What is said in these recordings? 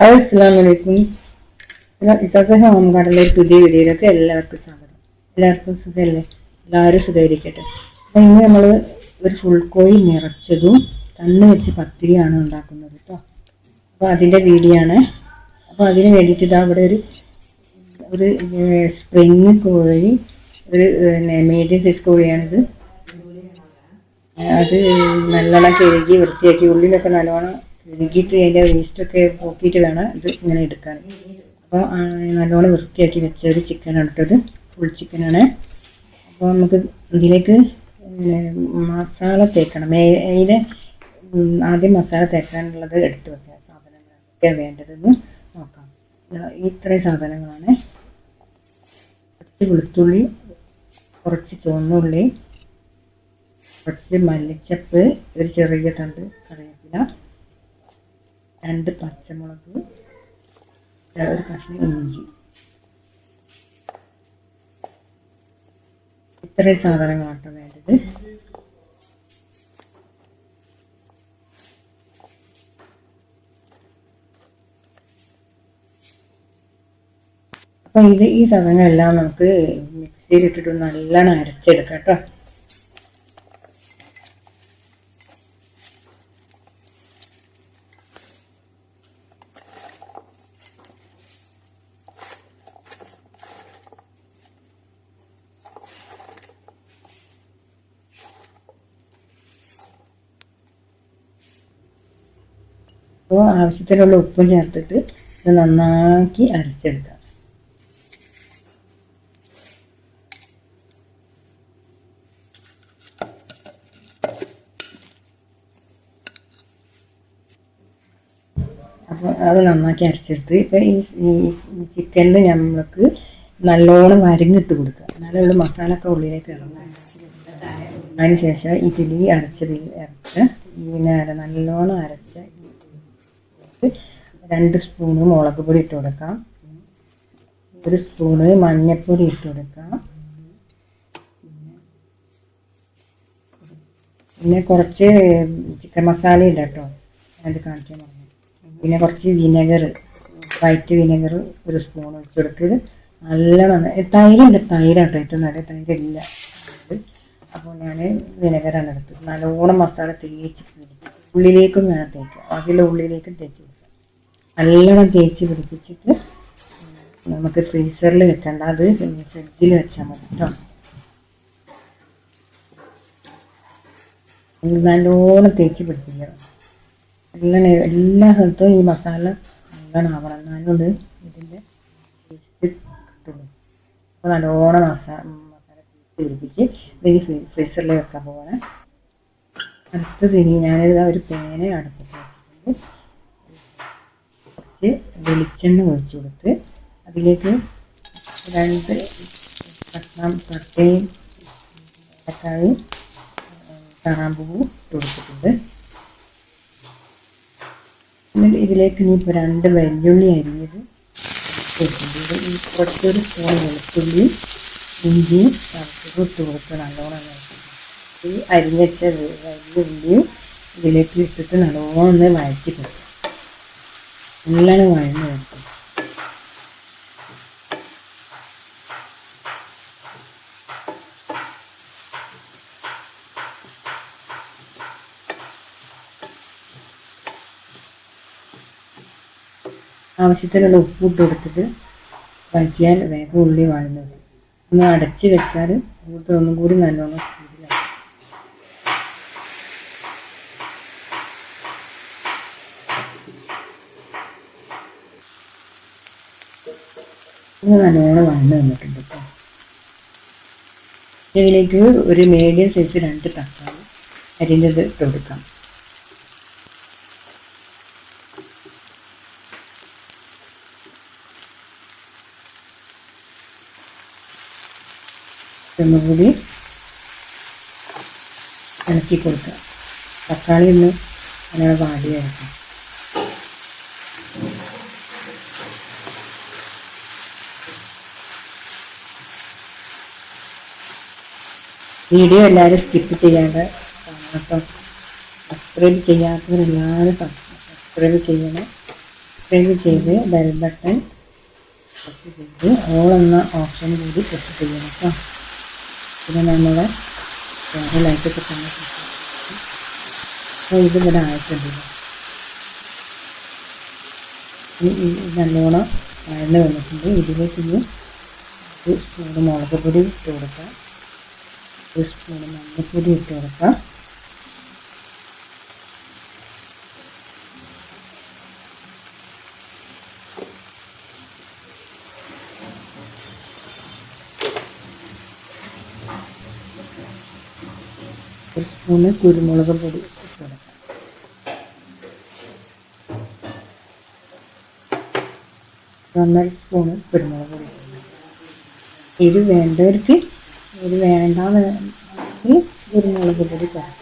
Hi അസ്സാം home ഗാർഡനിലെ പുതിയ വീഡിയോയിലേക്ക് എല്ലാവർക്കും സ്വാഗതം. എല്ലാവർക്കും സുഖമല്ലേ? എല്ലാവരും സുഖമായിരിക്കട്ടെ. അപ്പം ഇന്ന് നമ്മൾ ഒരു ഫുൾ കോഴി നിറച്ചതും കണ്ണ് വെച്ച് പത്തിരിയാണ് ഉണ്ടാക്കുന്നത് കേട്ടോ. അപ്പോൾ അതിന്റെ വീഡിയോ ആണ്. അപ്പോൾ അതിന് വേണ്ടിയിട്ട് ഇതാ അവിടെ ഒരു ഒരു സ്പ്രിങ് കോഴി ഒരു മീഡിയം സൈസ് കോഴിയാണിത്. അത് നല്ലോണം കഴുകി വൃത്തിയാക്കി. ഉള്ളിലൊക്കെ നല്ലോണം കഴുകിയിട്ട് അതിന്റെ വേസ്റ്റൊക്കെ പോക്കിയിട്ട് വേണം ഇത് ഇങ്ങനെ എടുക്കാൻ. അപ്പോൾ നല്ലോണം വൃത്തിയാക്കി വെച്ച ഒരു ചിക്കനാണ് എടുത്തത് ഫുൾ ചിക്കനാണ് അപ്പോൾ നമുക്ക് ഇതിലേക്ക് മസാല തേക്കണം. അതിന് ആദ്യം മസാല തേക്കാനുള്ളത് എടുത്ത് വെക്കുക. സാധനങ്ങളൊക്കെ വേണ്ടതെന്ന് നോക്കാം. ഇതാ ഇത്രയും സാധനങ്ങളാണ്. കുറച്ച് വെളുത്തുള്ളി കുറച്ച് ചുവന്നുള്ളി കുറച്ച് മല്ലിച്ചപ്പ് ഒരു ചെറിയ തണ്ട് കറിവേപ്പില രണ്ട് പച്ചമുളക് ഒരു കഷ്ണം ഇഞ്ചി. ഇത്രയും സാധനങ്ങളാട്ടോ വേണ്ടത്. അപ്പം ഇത് ഈ സാധനങ്ങളെല്ലാം നമുക്ക് മിക്സിയിലിട്ടിട്ട് നല്ലോണം അരച്ചെടുക്കാം കേട്ടോ. അപ്പോൾ ആവശ്യത്തിനുള്ള ഉപ്പും ചേർത്തിട്ട് ഇത് നന്നാക്കി അരച്ചെടുക്കാം. അപ്പോൾ അത് നന്നാക്കി അരച്ചെടുത്ത് ഇപ്പം ഈ ചിക്കനിൽ നമ്മൾക്ക് നല്ലോണം വരങ്ങിട്ട് കൊടുക്കുക. എന്നാലേ മസാല ഒക്കെ ഉള്ളിലേക്ക് ഇറങ്ങും അതിന് ശേഷം ഇതിൽ അരച്ചതിൽ ഇറച്ച ഈ നേരം നല്ലോണം അരച്ച രണ്ട് സ്പൂണ് മുളക് പൊടി ഇട്ട് കൊടുക്കാം. ഒരു സ്പൂണ് മഞ്ഞൾപ്പൊടി ഇട്ട് കൊടുക്കാം. പിന്നെ കുറച്ച് ചിക്കൻ മസാല ഇല്ല കേട്ടോ. അത് കാണിക്കാൻ പറഞ്ഞു. പിന്നെ കുറച്ച് വിനെഗർ വൈറ്റ് വിനെഗർ ഒരു സ്പൂൺ ഒഴിച്ചു കൊടുത്തത് നല്ലോണം തൈരുണ്ട്. തൈരാട്ടോ ഏറ്റവും നല്ല തൈരില്ല. അപ്പോൾ ഞാൻ വിനെഗറാണ് എടുത്തത്. നല്ലോണം മസാല തേച്ച് ഉള്ളിലേക്കും വേണം തേക്കുക ബാക്കിയുള്ള ഉള്ളിലേക്കും തേച്ച് നല്ലോണം തേച്ച് പിടിപ്പിച്ചിട്ട് നമുക്ക് ഫ്രീസറിൽ വെക്കണ്ട. അത് ഫ്രിഡ്ജിൽ വെച്ചാൽ മതി കേട്ടോ ഇത് നല്ലോണം തേച്ച് പിടിപ്പിക്കണം. നല്ലോണം എല്ലാ സ്ഥലത്തും ഈ മസാല നല്ലോണം ആവണം. എന്നാലും ഇതിന്റെ ടേസ്റ്റ് കിട്ടുള്ളൂ അപ്പോൾ നല്ലോണം മസാല മസാല തേച്ച് പിടിപ്പിച്ച് ഇത് ഫ്രീസറിൽ വെക്കാൻ പോകണം അടുത്തത് ഇനി ഞാനിത് ഒരു പേന അടുപ്പത്ത് വെച്ചിട്ടുണ്ട്. കുറച്ച് വെളിച്ചെണ്ണ ഒഴിച്ചു കൊടുത്ത് അതിലേക്ക് രണ്ട് കഷ്ണം പട്ടയും ഏലക്കായും കറാമ്പൂവും ഇട്ട് കൊടുത്തിട്ടുണ്ട്. എന്നിട്ട് ഇതിലേക്ക് ഇനിയിപ്പോൾ രണ്ട് വെല്ലുള്ളി അരിഞ്ഞത് കൊടുത്തിട്ടുണ്ട്. ഈ കുറച്ചൊരു സ്പൂൺ വെളുത്തുള്ളി ഇഞ്ചിയും ചതച്ചതും ഇട്ട് കൊടുത്ത് നല്ലോണം ഈ അരിഞ്ഞച്ച വെല്ലുള്ളിയും ഇതിലേക്ക് ഇട്ടിട്ട് നല്ലോണം ഒന്ന് വഴറ്റി കൊടുക്കും നല്ലോണം വഴന്ന് ആവശ്യത്തിനുള്ള ഉപ്പ് ഇട്ട് കൊടുത്തിട്ട് വഴറ്റിയാൽ വേഗം ഉള്ളി വാഴുന്നത്. ഒന്ന് അടച്ച് വെച്ചാൽ കൂടുതൽ ഒന്നും കൂടി നല്ലോണം ഇത് നല്ലോണം വഴന്ന് വന്നിട്ടുണ്ട് കേട്ടോ ഇതിലേക്ക് ഒരു മീഡിയം സൈസ് രണ്ട് തക്കാളി അരിഞ്ഞത് കൊടുക്കാം. ഒന്നുകൂടി ഇളക്കി കൊടുക്കുക തക്കാളി ഒന്ന് അങ്ങനെ വാടി വീഡിയോ എല്ലാവരും സ്കിപ്പ് ചെയ്യാണ്ട് അപ്പം സബ്സ്ക്രൈബ് ചെയ്യാത്തവരെല്ലാവരും സബ്സ്ക്രൈബ് ചെയ്യണം. സബ്സ്ക്രൈബ് ചെയ്ത് ബെൽ ബട്ടൺ പ്രസ് ചെയ്ത് ഓൾ എന്ന ഓപ്ഷൻ കൂടി പ്രസ് ചെയ്യണം കേട്ടോ. പിന്നെ നമ്മുടെ ലൈറ്റൊക്കെ തന്നെ അപ്പോൾ ഇത് ഇവിടെ ആയിട്ടുണ്ട്. നല്ലോണം വഴന്ന് വന്നിട്ടുണ്ട്. ഇതിലേക്ക് ഇനി ഒരു സ്പൂണ് മുളക് പൊടി ഇട്ട് കൊടുക്കാം. ഒരു സ്പൂൺ മഞ്ഞൾപ്പൊടി ഇട്ട് കൊടുക്കാം. ഒരു സ്പൂണ് കുരുമുളക് പൊടി ഒന്നര സ്പൂണ് കുരുമുളക് പൊടി എരിവ് വേണ്ടവർക്ക് എരിവ് വേണ്ടാന്ന് കുരുമുളക് പൊടി ചേർക്കാം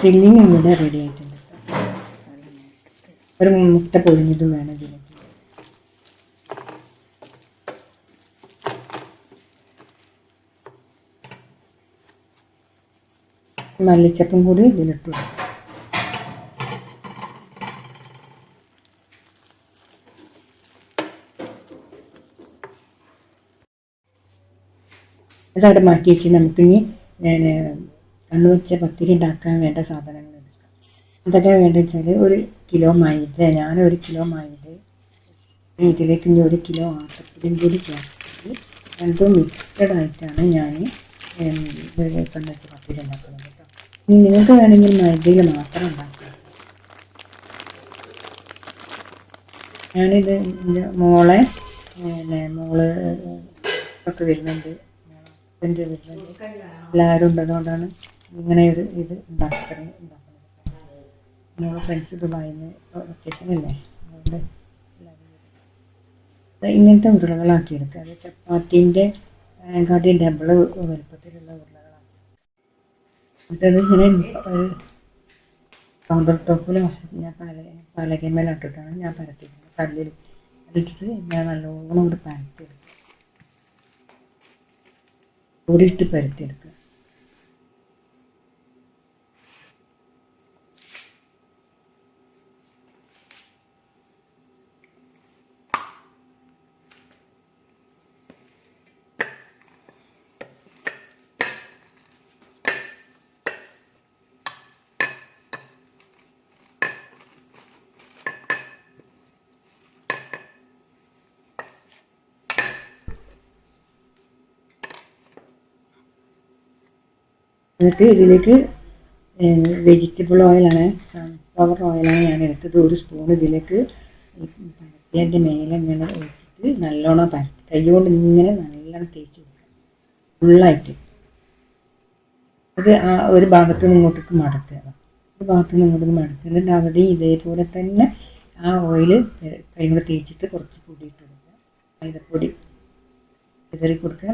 ഫില്ലിങ് ഇവിടെ റെഡി ആയിട്ടുണ്ട്. ഒരു മുട്ട പൊഴിഞ്ഞതും വേണം ഇതിലേക്ക് മല്ലിച്ചപ്പും കൂടി ഇതിലിട്ടു ഇതവിടെ മാറ്റി വെച്ച് നമുക്കിനി ഞാൻ കണ്ണു വെച്ച പത്തിരി ഉണ്ടാക്കാൻ വേണ്ട സാധനങ്ങൾ എടുക്കാം. അതൊക്കെ വേണ്ടത് വെച്ചാൽ ഒരു കിലോ മൈദ ഞാൻ ഒരു കിലോ മൈദ ഇതിലേക്ക് ഇനി ഒരു കിലോ ആട്ടപ്പൊടിയും കൂടി ചേർത്തിട്ട് രണ്ടും മിക്സഡ് ആയിട്ടാണ് ഞാൻ കണ്ണു വെച്ച പത്തിരി ഉണ്ടാക്കുന്നത്. നിങ്ങൾക്ക് വേണമെങ്കിൽ മൈദയിൽ മാത്രം ഉണ്ടാക്കാം. ഞാനിത് മോളെ പിന്നെ മോൾ ഒക്കെ വരുന്നുണ്ട്. ഹസ്ബൻഡ് വരുന്നുണ്ട്. എല്ലാവരും ഉണ്ടതുകൊണ്ടാണ് ഇങ്ങനെ ഒരു ഇത് ഉണ്ടാക്കുന്നത് ഉണ്ടാക്കുന്നത് മോളെ ഫ്രണ്ട്സ് വെക്കേഷൻ അല്ലേ? അതുകൊണ്ട് ഇങ്ങനത്തെ ഉരുളകളാക്കി എടുക്കുക. അത് ചപ്പാത്തിന്റെ കാട്ടി ഡബിൾ വലുപ്പത്തിലുള്ള ഉരുളകളാക്കി ഒരു കൗണ്ടർ ടോപ്പിൽ ഞാൻ പല പലകമേലിട്ടിട്ടാണ് ഞാൻ പരത്തിക്കുന്നത് കല്ലിൽ അതിട്ടിട്ട് ഞാൻ നല്ലോണം കൂടി പരത്തിയെടുക്കും കൂടിയിട്ട് പരത്തിയെടുക്കുക എന്നിട്ട് ഇതിലേക്ക് വെജിറ്റബിൾ ഓയിലാണ് സൺഫ്ലവർ ഓയിലാണ് ഞാൻ എടുത്തത്. ഒരു സ്പൂൺ ഇതിലേക്ക് പരത്തിയതിന്റെ മേലെ ഇങ്ങനെ ഒഴിച്ചിട്ട് നല്ലോണം പരത്തി. കൈ കൊണ്ട് ഇങ്ങനെ നല്ലോണം തേച്ച് കൊടുക്കുക. ഫുള്ളായിട്ട്. അത് ആ ഒരു ഭാഗത്ത് നിന്ന് ഇങ്ങോട്ടേക്ക് മടക്കുക ഒരു ഭാഗത്ത് നിന്ന് ഇങ്ങോട്ടേക്ക് മടക്കുക എന്നിട്ട് അവിടെയും ഇതേപോലെ തന്നെ ആ ഓയിൽ കൈകൊണ്ട് തേച്ചിട്ട് കുറച്ച് പൊടി ഇട്ട് കൊടുക്കുക. മൈദപ്പൊടി വിതറി കൊടുക്കുക.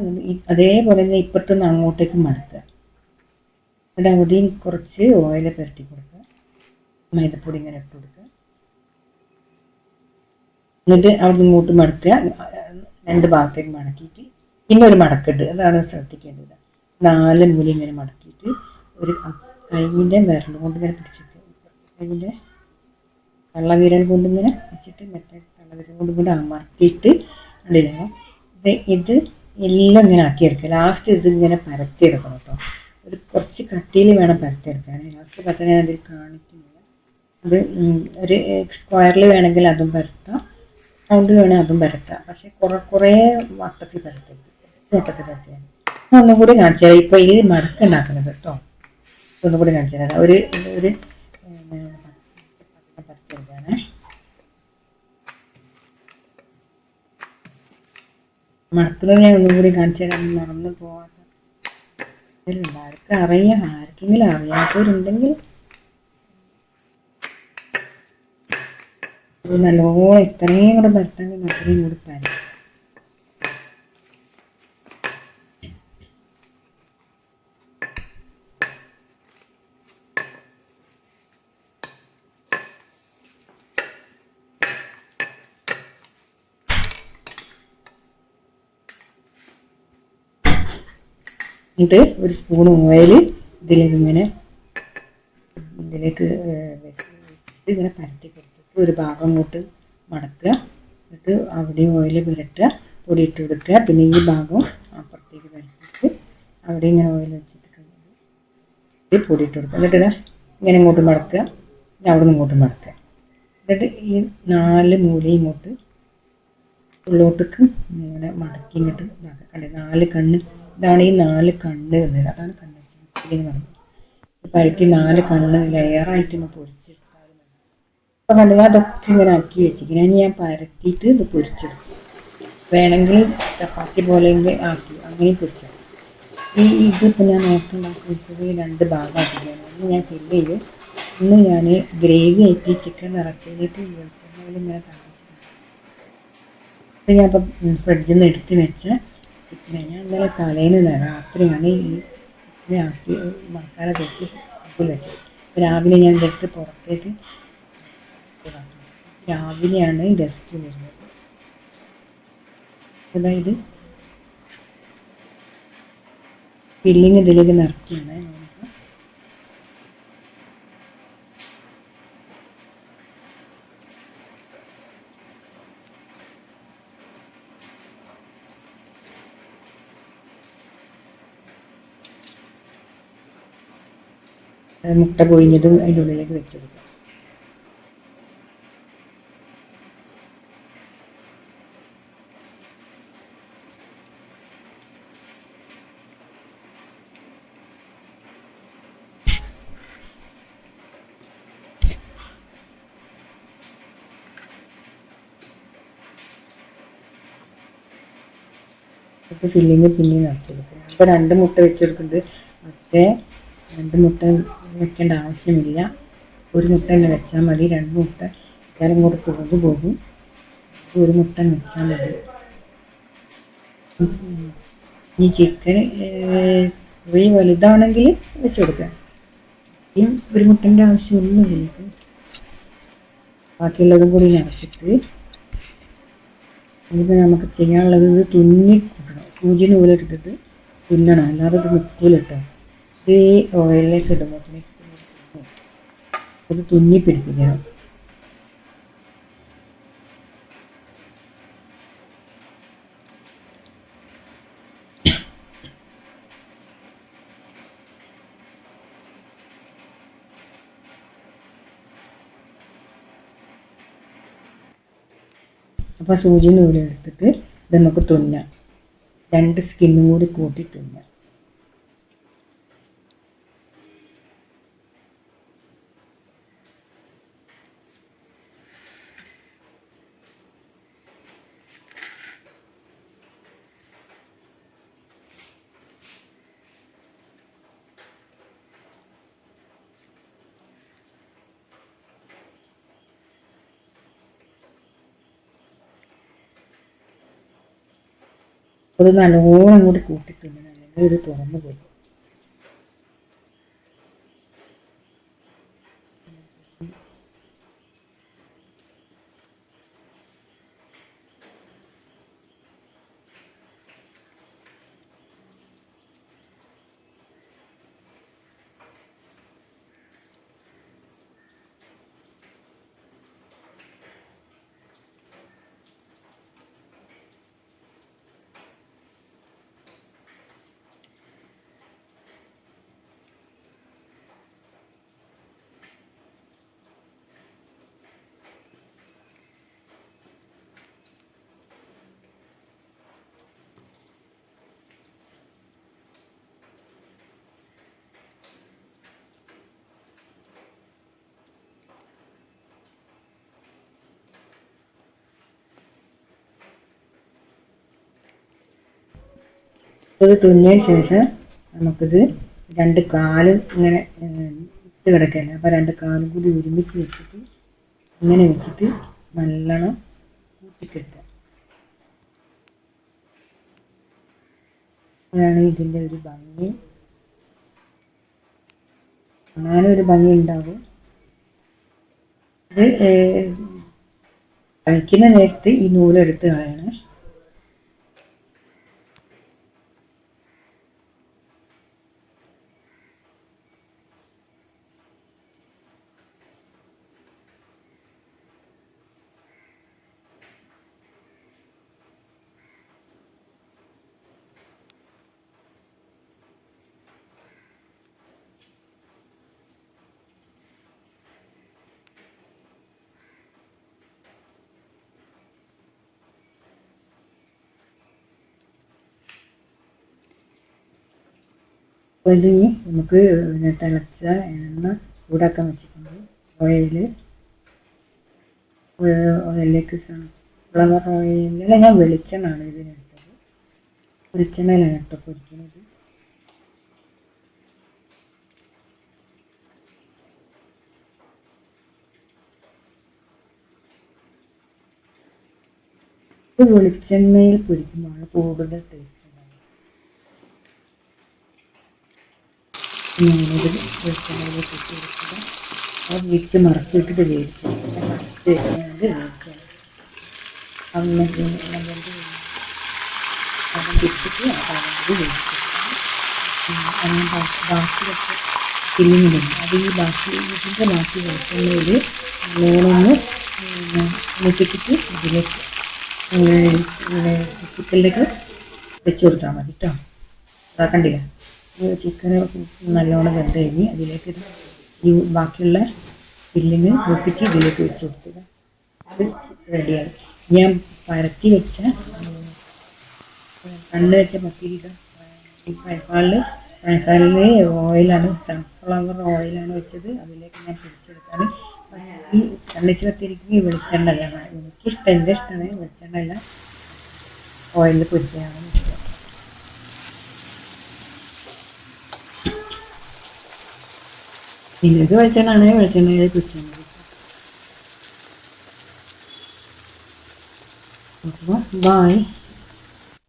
അതേപോലെ തന്നെ ഇപ്പുറത്തുനിന്ന് അങ്ങോട്ടേക്ക് മടക്കുക എന്നിട്ട് അവിടെയും കുറച്ച് ഓയിൽ പുരട്ടി കൊടുക്കുക. മൈദപ്പൊടി ഇങ്ങനെ ഇട്ട് കൊടുക്കുക. എന്നിട്ട് അവിടെ ഇങ്ങോട്ട് മടക്കുക. രണ്ട് ഭാഗത്തേക്ക് മടക്കിയിട്ട് പിന്നെ ഒരു മടക്കിട്ട് അതാണ് ശ്രദ്ധിക്കേണ്ടത്. നാല് മൂല ഇങ്ങനെ മടക്കിയിട്ട് ഒരു കൈയിന്റെ വിരൽ കൊണ്ട് ഇങ്ങനെ പിടിച്ചിട്ട് കൈയിന്റെ കള്ളവിരൽ കൊണ്ട് ഇങ്ങനെ വെച്ചിട്ട് മറ്റേ കള്ളവിരൽ കൊണ്ട് ഇങ്ങനെ അമർത്തിയിട്ട് ഉള്ളിലാണ് ഇത് ഇത് എല്ലാം ഇങ്ങനെ ആക്കിയെടുക്കുക. ലാസ്റ്റ് ഇത് ഇങ്ങനെ പരത്തിയെടുക്കണം കേട്ടോ. ഒരു കുറച്ച് കട്ടിയിൽ വേണം പരത്തിയെടുക്കാൻ. ലാസ്റ്റ് പരത്താൻ ഞാൻ അതിൽ കാണിക്കുന്നില്ല. അത് ഒരു സ്ക്വയറിൽ വേണമെങ്കിൽ അതും പരത്താം. റൗണ്ടിൽ വേണമെങ്കിൽ അതും പരത്താം. പക്ഷേ കുറെ കുറേ വട്ടത്തിൽ പരത്തരുത് വട്ടത്തിൽ പരത്തിയാൽ ഒന്നും കൂടി കാണിച്ചു തരാം. ഇപ്പോൾ ഈ മടക്ക് ഉണ്ടാക്കുന്നത് കേട്ടോ ഒന്നും കൂടി കാണിച്ചു തരാം. ഒരു ഒരു മടക്കുന്നത് ഞാൻ ഒന്നും കൂടി കാണിച്ചു തരാം. മറന്നു പോവാത്ത ആർക്ക് അറിയാം. ആർക്കെങ്കിലും അറിയാത്തവരുണ്ടെങ്കിൽ നല്ലോണം ഇത്രയും കൂടെ പരത്തെങ്കിൽ അത്രയും കൂടി പരത്തും എന്നിട്ട് ഒരു സ്പൂൺ ഓയിൽ ഇതിലേക്ക് ഇങ്ങനെ ഇതിലേക്ക് ഇങ്ങനെ പരട്ടി കൊടുത്തിട്ട് ഒരു ഭാഗം അങ്ങോട്ട് മടക്കുക. എന്നിട്ട് അവിടെ ഓയിൽ പുരട്ടുക പൊടി ഇട്ട് കൊടുക്കുക പിന്നെ ഈ ഭാഗം അപ്പുറത്തേക്ക് പരത്തിയിട്ട് അവിടെ ഇങ്ങനെ ഓയിൽ വെച്ചിട്ട് പൊടി ഇട്ട് കൊടുക്കുക. എന്നിട്ട് ഇങ്ങനെ ഇങ്ങോട്ട് മടക്കുക. പിന്നെ അവിടെ നിന്ന് ഇങ്ങോട്ട് മടക്കുക. എന്നിട്ട് ഈ നാല് മൂലയും ഇങ്ങോട്ട് ഉള്ളോട്ടേക്ക് ഇങ്ങനെ മടക്കി ഇങ്ങോട്ട് നാല് കണ്ണ് ഇതാണ് ഈ നാല് കണ്ണ് എന്നത് അതാണ് കണ്ണ് എന്ന് പറയുന്നത്. പരത്തി നാല് കണ്ണ് ലെയറായിട്ട് ഇങ്ങനെ പൊരിച്ചെടുത്താൽ അപ്പം കണ്ടു അതൊക്കെ ഇങ്ങനെ ആക്കി വെച്ചിരിക്കുന്നത് ഞാൻ പരത്തിയിട്ട് ഇത് പൊരിച്ചെടുക്കും. വേണമെങ്കിൽ ചപ്പാത്തി പോലെ ആക്കി അങ്ങനെ പൊരിച്ചെടുക്കും. ഈ ഇതിപ്പോൾ ഞാൻ നേരത്തെ ഉണ്ടാക്കി വെച്ചത് രണ്ട് ഭാഗമാക്കിയാണ് ഒന്ന് ഞാൻ ഫില്ല് ചെയ്യും ഒന്ന് ഞാൻ ഗ്രേവി ആയിട്ട് ചിക്കൻ നിറച്ചിട്ട് വെളിച്ചെണ്ണയിൽ ഇങ്ങനെ താമസിക്കും അപ്പം ഇപ്പം ഫ്രിഡ്ജിൽ നിന്ന് എടുത്ത് വെച്ച ചിക്കൻ ഞാൻ ഇന്നലെ തലേന്ന് രാത്രിയാണ് ഈ ആക്കി മസാല തേച്ച് ഇതിൽ വെച്ചത്. രാവിലെ ഞാൻ ജസ്റ്റ് പുറത്തേക്ക്. രാവിലെയാണ് ഗസ്റ്റ് വരുന്നത്. അതായത് ഫില്ലിങ് ഇതിലേക്ക് നിറക്കിയാണ് ഞാനിപ്പോൾ മുട്ട പൊഴിഞ്ഞതും അതിന്റെ ഉള്ളിലേക്ക് വെച്ചത്. ഫില്ലിങ് പിന്നെയും നിറച്ച് കൊടുക്കുക അപ്പോൾ രണ്ട് മുട്ട വെച്ചെടുക്കുന്നുണ്ട് പക്ഷേ രണ്ട് മുട്ട വെക്കേണ്ട ആവശ്യമില്ല. ഒരു മുട്ട തന്നെ വെച്ചാൽ മതി. രണ്ട് മുട്ട. കരം കൂടെ പുറത്തു പോകും. ഒരു മുട്ട വെച്ചാൽ മതി. ഈ ചിക്കൻ പോയി വലുതാണെങ്കിൽ വെച്ച് കൊടുക്കുക ഈ ഒരു മുട്ടന്റെ ആവശ്യമൊന്നുമില്ല. എനിക്ക് ബാക്കിയുള്ളതും കൂടി നിറച്ചിട്ട് ഇതിപ്പോൾ നമുക്ക് ചെയ്യാനുള്ളത് തുന്നി കൂട്ടണം. സൂചി നൂലെടുത്തിട്ട് തുന്നണം. അല്ലാതെ ഇത് നിൽക്കൂല കേട്ടോ. ഇത് ഈ ഓയിലിലേക്ക് ഇടുമ്പോൾ അത് തുന്നി പിടിപ്പിക്കണം. അപ്പോൾ സൂചി നൂലെടുത്തിട്ട് ഇത് നമുക്ക് തുന്നാം. രണ്ട് സ്കിന്നും കൂടി കൂട്ടി തുന്നാം. അത് നല്ലോണം കൂടി കൂട്ടിട്ടുണ്ട് നല്ല ഇത് തുറന്നു പോകും ഇത് തുന്നിയതിന് ശേഷം നമുക്കിത് രണ്ട് കാലും ഇങ്ങനെ ഇട്ട് കിടക്കല്ലേ. അപ്പോൾ രണ്ട് കാലും കൂടി ഒരുമിച്ച് വെച്ചിട്ട് ഇങ്ങനെ വെച്ചിട്ട് നല്ലോണം കൂട്ടിക്കെട്ടുക. അതാണ് ഇതിന്റെ ഒരു ഭംഗി. കാണാനും ഒരു ഭംഗി ഉണ്ടാവും. ഇത് കഴിക്കുന്ന നേരത്ത് ഈ നൂലെടുത്ത് കളയണം. അപ്പോൾ നമുക്ക് തിളച്ച എണ്ണ ചൂടാക്കാൻ വെച്ചിട്ടുണ്ട്. ഓയിൽ ഓയിലേക്ക് ഫ്ലവർ ഓയിലിൽ ഞാൻ വെളിച്ചെണ്ണാണ് ഇതിനെടുത്തത് വെളിച്ചെണ്ണയിലാണ് കേട്ടോ പൊരിക്കുന്നത്. വെളിച്ചെണ്ണയിൽ പൊരിക്കുമ്പോഴാണ് കൂടുതൽ ടേസ്റ്റ് ഞാനിത് വെളിച്ചെണ്ണയിലേക്ക് അത് വെച്ച് മറച്ചിട്ടിട്ട് വേവിച്ചു മറച്ച് വെച്ചിട്ട് ബാക്കി വെച്ച് ഫില്ലിങ്ങിലുണ്ട് അത് ഈ ബാക്കി ഇതിന്റെ ബാക്കി വെളിച്ചെണ്ണയിൽ നല്ലോണം മുട്ടിച്ചിട്ട് ഇതിലേക്ക് ചിക്കനിലേക്ക് വെച്ച് കൊടുത്താൽ മതി കേട്ടോ. ഇതാക്കണ്ടില്ല ചിക്കൻ നല്ലോണം വെന്ത് കഴിഞ്ഞ് അതിലേക്ക് ഈ ബാക്കിയുള്ള ഫില്ലിങ് ഒപ്പിച്ച് ഇതിലേക്ക് വെച്ച് കൊടുത്തത് അത് റെഡിയായി ഞാൻ പരത്തി വെച്ച കണ്ണ് വെച്ച പത്തിരിക്ക ഈ പഴപ്പാലിൽ പഴപ്പാലിൽ ഓയിലാണ് സൺഫ്ലവർ ഓയിലാണ് വെച്ചത്. അതിലേക്ക് ഞാൻ പിടിച്ചെടുത്താൽ ഈ കണ്ണിച്ച് പത്തിരിക്ക് ഈ വെളിച്ചെണ്ണ അല്ല എനിക്കിഷ്ടം എന്റെ ഇഷ്ടമാണ് വെളിച്ചെണ്ണ അല്ല ഓയിലിൽ പൊരിക്കാനാണ് നിങ്ങൾക്ക് വെളിച്ചെണ്ണ ആണെങ്കിൽ വെളിച്ചെണ്ണയിൽ പൊരിച്ചാൽ മതി. അപ്പോൾ ബായ്